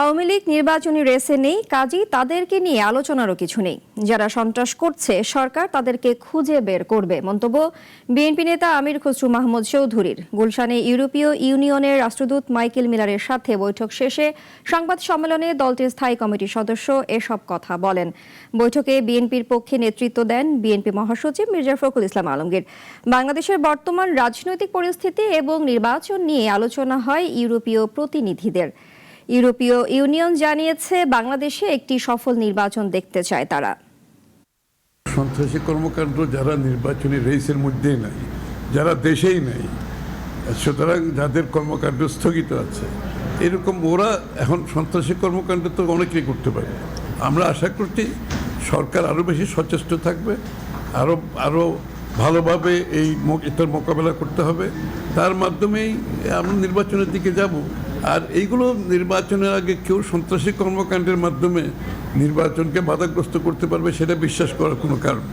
আওয়ামী লীগ নির্বাচনী রেসে নেই কাজেই তাদেরকে নিয়ে আলোচনারও কিছু নেই। যারা সন্ত্রাস করছে, সরকার তাদেরকে খুঁজে বের করবে। মন্তব্য, বিএনপি নেতা আমির খসরু মাহমুদ চৌধুরীর। গুলশানে ইউরোপীয় ইউনিয়নের রাষ্ট্রদূত মাইকেল মিলারের সাথে বৈঠক শেষে সংবাদ সম্মেলনে দলটির স্থায়ী কমিটির সদস্য এসব কথা বলেন। বৈঠকে বিএনপির পক্ষে নেতৃত্ব দেন বিএনপি মহাসচিব মির্জা ফখরুল ইসলাম আলমগীর। বাংলাদেশের বর্তমান রাজনৈতিক পরিস্থিতি এবং নির্বাচন নিয়ে আলোচনা হয় ইউরোপীয় প্রতিনিধিদের। ইউরোপীয় ইউনিয়ন জানিয়েছে, বাংলাদেশে একটি সফল নির্বাচন দেখতে চায় তারা। সন্ত্রাসী কর্মকাণ্ড যারা নির্বাচনী রেসের মধ্যেই নাই, যারা দেশেই নাই, সুতরাং যাদের কর্মকাণ্ড স্থগিত আছে, এরকম ওরা এখন সন্ত্রাসী কর্মকাণ্ড তো অনেকেই করতে পারে। আমরা আশা করছি সরকার আরও বেশি সচেষ্ট থাকবে আরও আরও ভালোভাবে এই এটার মোকাবেলা করতে হবে। তার মাধ্যমেই আমরা নির্বাচনের দিকে যাব। আর এইগুলো নির্বাচনের আগে কেউ সন্ত্রাসী কর্মকাণ্ডের মাধ্যমে নির্বাচনকে বাধাগ্রস্ত করতে পারবে সেটা বিশ্বাস করার কোনো কারণ